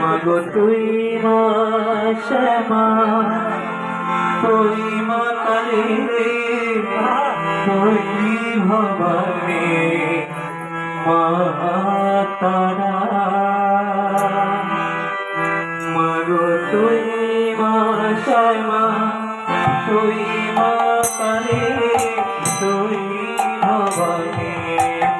মাগো তুই মা শ্যামা তুই মা কালী তুই ভবানী মা তারা মাগো তুই মা শ্যামা তুই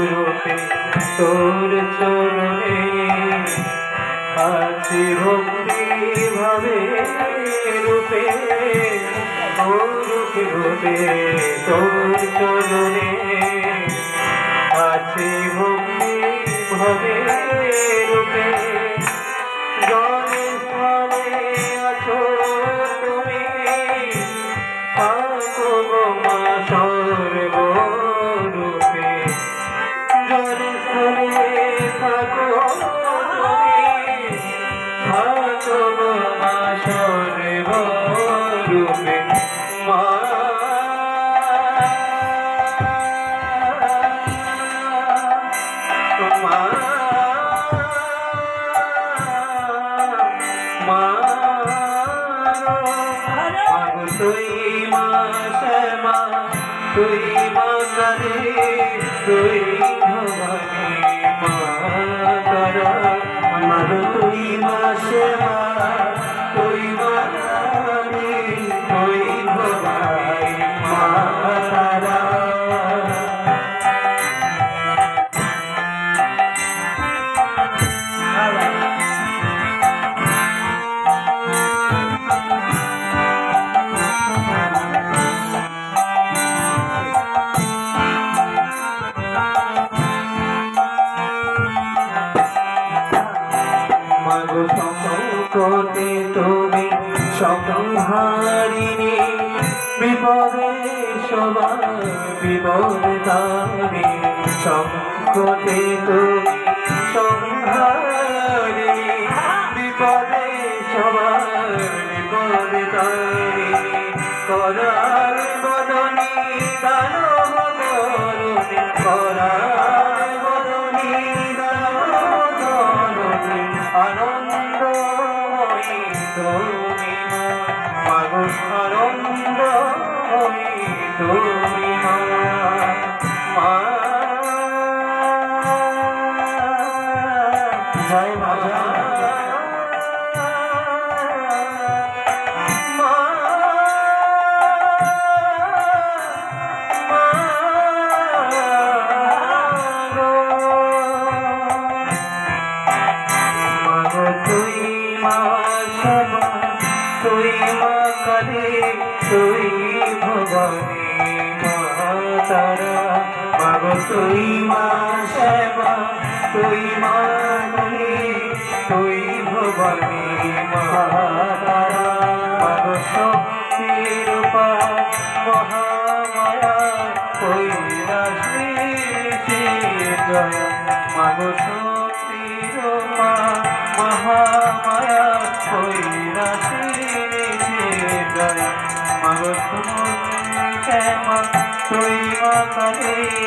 রূপ তোর চরণে আছি ভক্তি ভাবে রূপে ও রূপ রূপে তোর চরণে মা তুই মা শ্যামা তুই মা তুই ভবানী মা তারা মাগো তুই মা শ্যামা সংকটে তুমি সংহারিণী বিপদে সবার বিপদ সংকটে তুমি সংহারিণী বিপদে সবার বিপদ করার তুমি মা জয় মা কালী তুই ভবানী মাতারা মাগো তুই মা শ্যামা তুই মা তুমি